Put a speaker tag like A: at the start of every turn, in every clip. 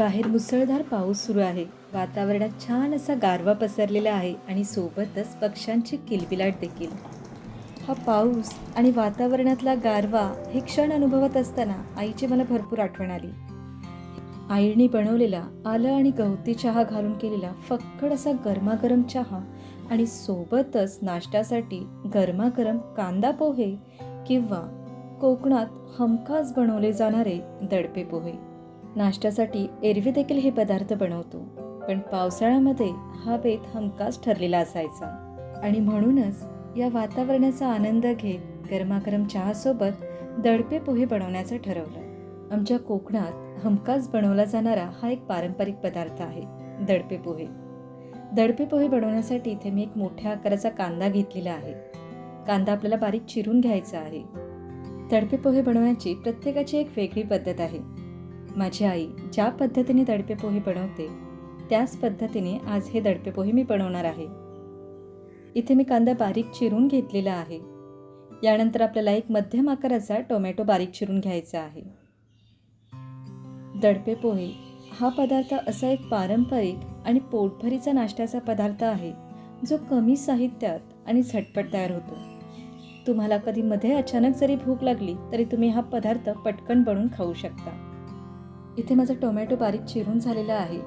A: बाहेर मुसळधार पाऊस सुरू आहे. वातावरणात छान असा गारवा पसरलेला आहे आणि सोबतच पक्ष्यांची किलबिलाट देखील. हा पाऊस आणि वातावरणातला गारवा हे क्षण अनुभवत असताना आईची मला भरपूर आठवण आली. आईने बनवलेला आलं आणि गवती चहा घालून केलेला फक्कड असा गरमागरम चहा आणि सोबतच नाश्त्यासाठी गरमागरम कांदा पोहे किंवा कोकणात हमखास बनवले जाणारे दडपे पोहे. नाश्त्यासाठी एरवी देखील हे पदार्थ बनवतो. पण पावसाळ्यामध्ये हा बेत हमखास ठरलेला असायचा. आणि म्हणूनच या वातावरणाचा आनंद घेत गरमागरम चहासोबत दडपे पोहे बनवण्याचं ठरवलं. आमच्या कोकणात हमखास बनवला जाणारा हा एक पारंपरिक पदार्थ आहे दडपे पोहे. दडपे पोहे बनवण्यासाठी इथे मी एक मोठ्या आकाराचा कांदा घेतलेला आहे. कांदा आपल्याला बारीक चिरून घ्यायचा आहे. दडपे पोहे बनवण्याची प्रत्येकाची एक वेगळी पद्धत आहे. माझी आई ज्या पद्धतीने दडपे पोहे बनवते त्याच पद्धतीने आज हे दडपे पोहे मी बनवणार आहे. इथे मी कांदा बारीक चिरून घेतलेला आहे. यानंतर आपल्याला एक मध्यम आकाराचा टोमॅटो बारीक चिरून घ्यायचा आहे. दडपे पोहे हा पदार्थ असा एक पारंपरिक आणि पोटभरीचा नाश्त्याचा पदार्थ आहे जो कमी साहित्यात आणि झटपट तयार होतो. तुम्हाला कधी मध्ये अचानक जरी भूक लागली तरी तुम्ही हा पदार्थ पटकन बनवून खाऊ शकता. इथे माझा टोमॅटो बारीक चिरून झालेला आहे.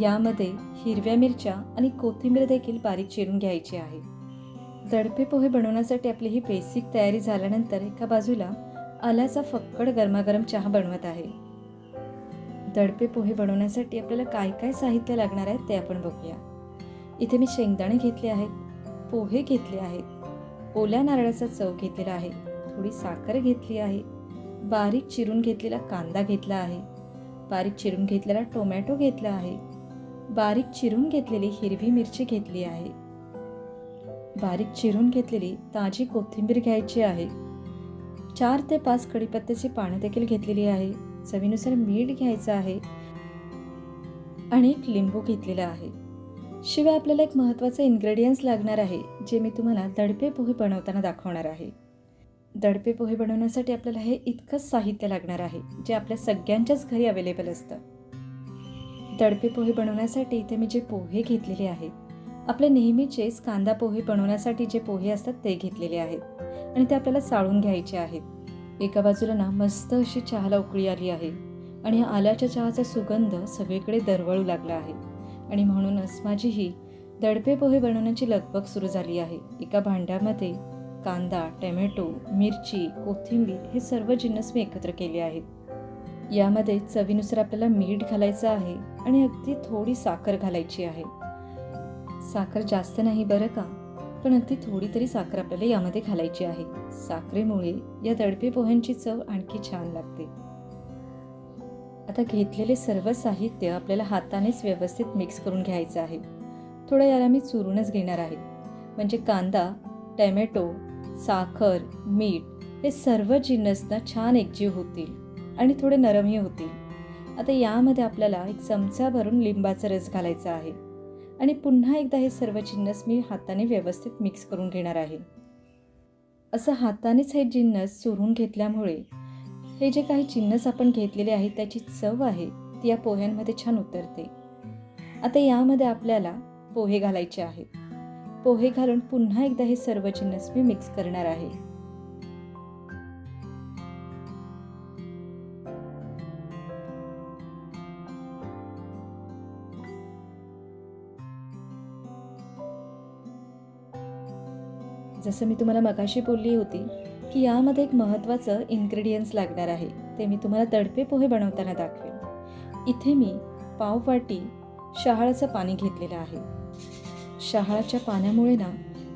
A: यामध्ये हिरव्या मिरच्या आणि कोथिंबीर देखील बारीक चिरून घ्यायची आहे. दडपे पोहे बनवण्यासाठी आपली ही बेसिक तयारी झाल्यानंतर एका बाजूला आल्याचा फक्कड गरमागरम चहा बनवत आहे. दडपे पोहे बनवण्यासाठी आपल्याला काय काय साहित्य लागणार आहे ते आपण बघूया. इथे मी शेंगदाणे घेतले आहेत पोहे घेतले आहेत ओल्या नारळाचा चव घेतलेला आहे थोडी साखर घेतली आहे बारीक चिरून घेतलेला कांदा घेतला आहे बारीक चिरून घेतलेला टोमॅटो घेतला आहे. बारीक चिरून घेतलेली हिरवी मिरची घेतली आहे. बारीक चिरून घेतलेली ताजी कोथिंबीर घ्यायची आहे. चार ते पाच कढीपत्त्याची पानं देखील घेतलेली आहे. चवीनुसार मीठ घ्यायचं आहे. आणि एक लिंबू घेतलेला आहे. शिवाय आपल्याला एक महत्त्वाचं इन्ग्रेडियंट्स लागणार आहे जे मी तुम्हाला दडपे पोहे बनवताना दाखवणार आहे. दडपे पोहे बनवण्यासाठी आपल्याला हे इतकंच साहित्य लागणार आहे जे आपल्या सगळ्यांच्याच घरी अवेलेबल असतं. दडपे पोहे बनवण्यासाठी इथे मी जे पोहे घेतलेले आहेत आपले नेहमीचेच कांदा पोहे बनवण्यासाठी जे पोहे असतात ते घेतलेले आहेत आणि ते आपल्याला चाळून घ्यायचे आहेत. एका बाजूला ना मस्त अशी चहाला उकळी आली आहे आणि या आल्याच्या चहाचा सुगंध सगळीकडे दरवळू लागला आहे. आणि म्हणूनच माझी ही दडपे पोहे बनवण्याची लगबग सुरू झाली आहे. एका भांड्यामध्ये कांदा टोमॅटो मिरची कोथिंबीर हे सर्व जिन्नस मी एकत्र केले आहेत. यामध्ये चवीनुसार आपल्याला मीठ घालायचं आहे आणि अगदी थोडी साखर घालायची आहे. साखर जास्त नाही बरं का? पण अगदी थोडी तरी साखर आपल्याला यामध्ये घालायची आहे. साखरेमुळे या दडपे पोह्यांची चव आणखी छान लागते. आता घेतलेले सर्व साहित्य आपल्याला हातानेच व्यवस्थित मिक्स करून घ्यायचं आहे. थोडं याला मी चुरूनच घेणार आहे. म्हणजे कांदा टॅमॅटो साखर मीठ हे सर्व जिन्नसना छान एकजीव होतील आणि थोडे नरमही होतील. आता यामध्ये आपल्याला एक चमचा भरून लिंबाचा रस घालायचा आहे आणि पुन्हा एकदा हे सर्व जिन्नस मी हाताने व्यवस्थित मिक्स करून घेणार आहे. असं हातानेच हे जिन्नस चुरून घेतल्यामुळे हे जे काही जिन्नस आपण घेतलेले आहेत त्याची चव आहे ती या पोह्यांमध्ये छान उतरते. आता यामध्ये आपल्याला पोहे घालायचे आहेत. पोहे घालून पुन्हा एकदा हे सर्व जिन्नस मी मिक्स करणार आहे. जसं मी तुम्हाला मगाशी बोलली होती की यामध्ये एक महत्त्वाचं इन्ग्रेडियंट्स लागणार आहे ते मी तुम्हाला तडपे पोहे बनवताना दाखवेन. इथे मी पाव वाटी शहाळाचं पाणी घेतलेलं आहे. शहाळाच्या पाण्यामुळे ना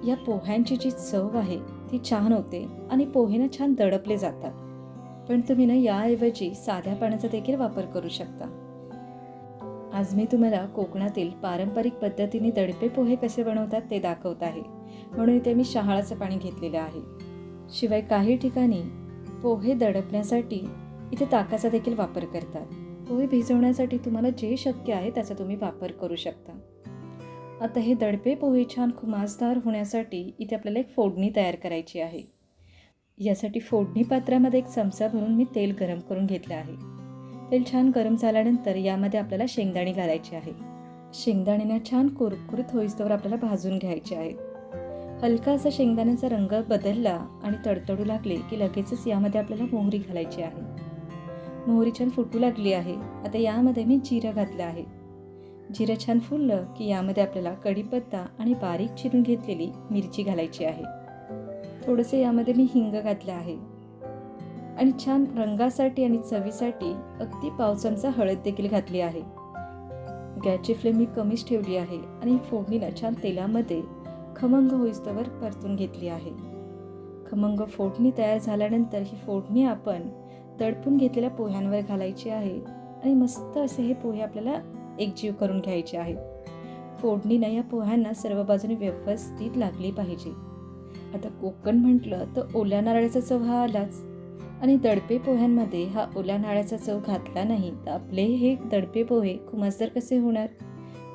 A: या पोह्यांची जी चव आहे ती छान होते आणि पोहे ना छान दडपले जातात. पण तुम्ही ना याऐवजी साध्या पाण्याचा देखील वापर करू शकता. आज मी तुम्हाला कोकणातील पारंपरिक पद्धतीने दडपे पोहे कसे बनवतात ते दाखवत आहे. म्हणून इथे मी शहाळाचं पाणी घेतलेलं आहे. शिवाय काही ठिकाणी पोहे दडपण्यासाठी इथे ताकाचा देखील वापर करतात. पोहे भिजवण्यासाठी तुम्हाला जे शक्य आहे त्याचा तुम्ही वापर करू शकता. आता हे दडपे पोहे छान खुमासदार होण्यासाठी इथे आपल्याला एक फोडणी तयार करायची आहे. यासाठी फोडणी पात्रामध्ये एक चमचा भरून मी तेल गरम करून घेतलं आहे. तेल छान गरम झाल्यानंतर यामध्ये आपल्याला शेंगदाणे घालायची आहे. शेंगदाण्यांना छान कुरकुरीत होईस्तोवर आपल्याला भाजून घ्यायचे आहेत हलका असा शेंगदाण्याचा रंग बदलला आणि तडतडू लागले की लगेचच यामध्ये आपल्याला मोहरी घालायची आहे. मोहरी छान फुटू लागली आहे. आता यामध्ये मी जिरं घातलं आहे. जिरं छान फुललं की यामध्ये आपल्याला कढीपत्ता आणि बारीक चिरून घेतलेली मिरची घालायची आहे. थोडंसं यामध्ये मी हिंग घातलं आहे. आणि छान रंगासाठी आणि चवीसाठी अगदी पाव चमचा हळद देखील घातली आहे. गॅसची फ्लेम मी कमीच ठेवली आहे आणि फोडणीला छान तेलामध्ये खमंग होईस्तवर परतून घेतली आहे. खमंग फोडणी तयार झाल्यानंतर ही फोडणी आपण तडपून घेतलेल्या पोह्यांवर घालायची आहे. आणि मस्त असे हे पोहे आपल्याला एकजीव करून घ्यायचे आहे फोडणीनं या पोह्यांना सर्व बाजूने व्यवस्थित लागली पाहिजे. आता कोकण म्हटलं तर ओल्या नारळाचा चव हा आलाच. आणि दडपे पोह्यांमध्ये हा ओल्या नारळाचा चव घातला नाही तर आपले हे दडपे पोहे खुमासदार कसे होणार?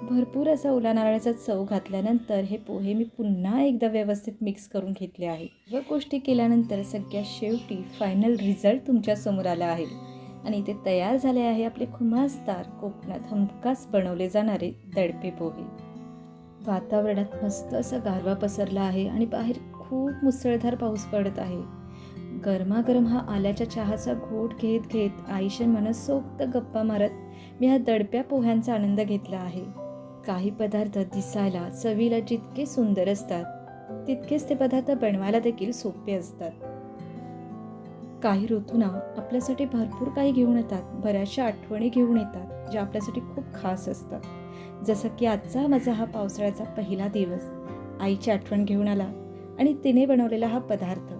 A: भरपूर असा ओला नारळाचा चव घातल्यानंतर हे पोहे मी पुन्हा एकदा व्यवस्थित मिक्स करून घेतले आहे. या गोष्टी केल्यानंतर सगळ्यात शेवटी फायनल रिझल्ट तुमच्यासमोर आला आहे. आणि ते तयार झाले आहे आपले खुमासदार कोकणात हमखास बनवले जाणारे दडपे पोहे. वातावरणात मस्त असा गारवा पसरला आहे आणि बाहेर खूप मुसळधार पाऊस पडत आहे. गरमागरम हा आल्याच्या चहाचा घोट घेत घेत आईशन मनसोक्त गप्पा मारत मी ह्या दडप्या पोह्यांचा आनंद घेतला आहे. काही पदार्थ दिसायला चवीला जितके सुंदर असतात तितकेच ते पदार्थ बनवायला देखील सोपे असतात. काही ऋतूंना आपल्यासाठी भरपूर काही घेऊन येतात. बऱ्याचशा आठवणी घेऊन येतात ज्या आपल्यासाठी खूप खास असतात. जसं की आजचा माझा हा पावसाळ्याचा पहिला दिवस. आईची आठवण घेऊन आला आणि तिने बनवलेला हा पदार्थ.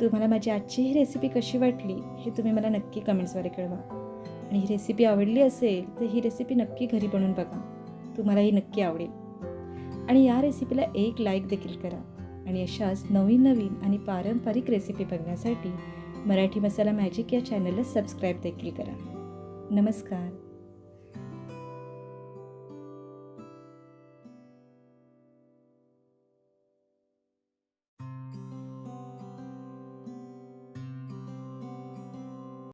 A: तुम्हाला माझी आजची ही रेसिपी कशी वाटली हे तुम्ही मला नक्की कमेंट्सद्वारे कळवा. आणि ही रेसिपी आवडली असेल तर ही रेसिपी नक्की घरी बनवून बघा. तुम्हाला ही नक्की आवडेल. आणि या रेसिपीला एक लाईक देखील करा. आणि अशाच नवीन नवीन आणि पारंपरिक रेसिपी बघण्यासाठी मराठी मसाला मॅजिक या चॅनलला सबस्क्राईब देखील करा. नमस्कार.